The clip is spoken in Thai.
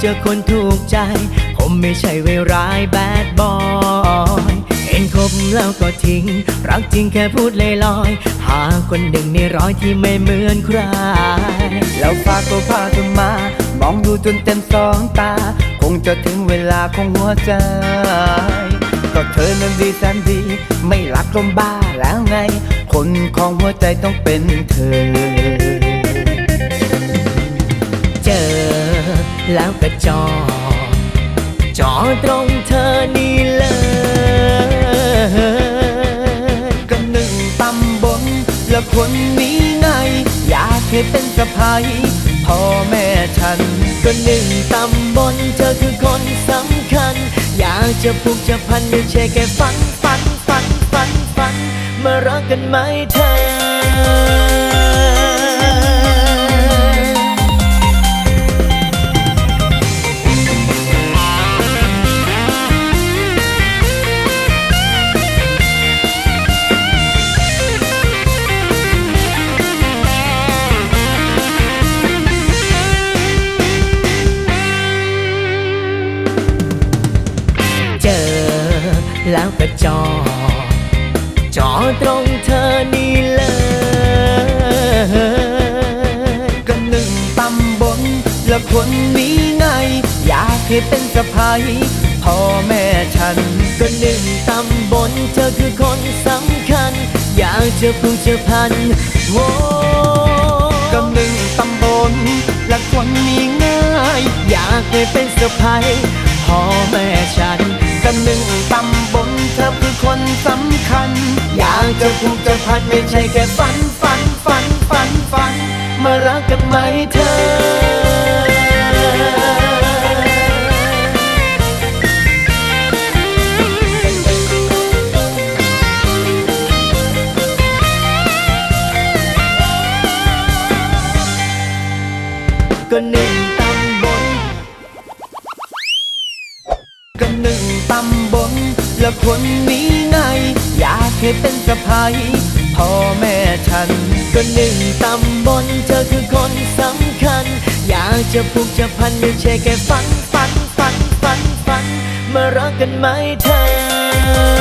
เจอคนถูกใจ ผมไม่ใช่เวรร้ายแบดบอยเห็นคบแล้วก็ทิ้ง รักจริงแค่พูดลอยๆหาคนหนึ่งในร้อยที่ไม่เหมือนใคร แล้วฝากตัวพาเธอมา มองดูจนเต็มสองตา คงจะถึงเวลาของหัวใจก็เธอนั้นดีแสนดี ไม่รักลมบ้าแล้วไง คนของหัวใจต้องเป็นเธอ แล้วก็จอ จอตรงเธอนี่เลยก็หนึ่งตำบลและคนนี้ไง อยากให้เป็นสะพายพ่อแม่ฉัน ก็หนึ่งตำบลเธอคือคนสำคัญ อยากจะผูกจะพันไม่ใช่แค่ฝันฝันฝันฝันฝันมารักกันไหมเธอ แล้วก็จอ จอตรงเธอนี่เลยก็หนึ่งตำบลและคนนี้ไง อยากให้เป็นสะพายพ่อแม่ฉัน ก็หนึ่งตำบลเธอคือคนสำคัญ อยากจะผูกจะพันโว้ก็หนึ่งตำบลและคนนี้ง่าย อยากให้เป็นสะพายพ่อแม่ คัญ อยากจะผูกจะพันไม่ใช่แค่ฝันฝันฝันฝันฝัน มารักกันไหมเธอ ก็หนึ่งตำบลก็หนึ่งตำบล และคนนี้ไง อยากให้เป็นสะพายพ่อแม่ฉัน ก็หนึ่งตำบลเธอคือคนสำคัญ อยากจะผูกจะพันไม่ใช่แค่ฝันฝันฝันฝันฝันมารักกันไหมเธอ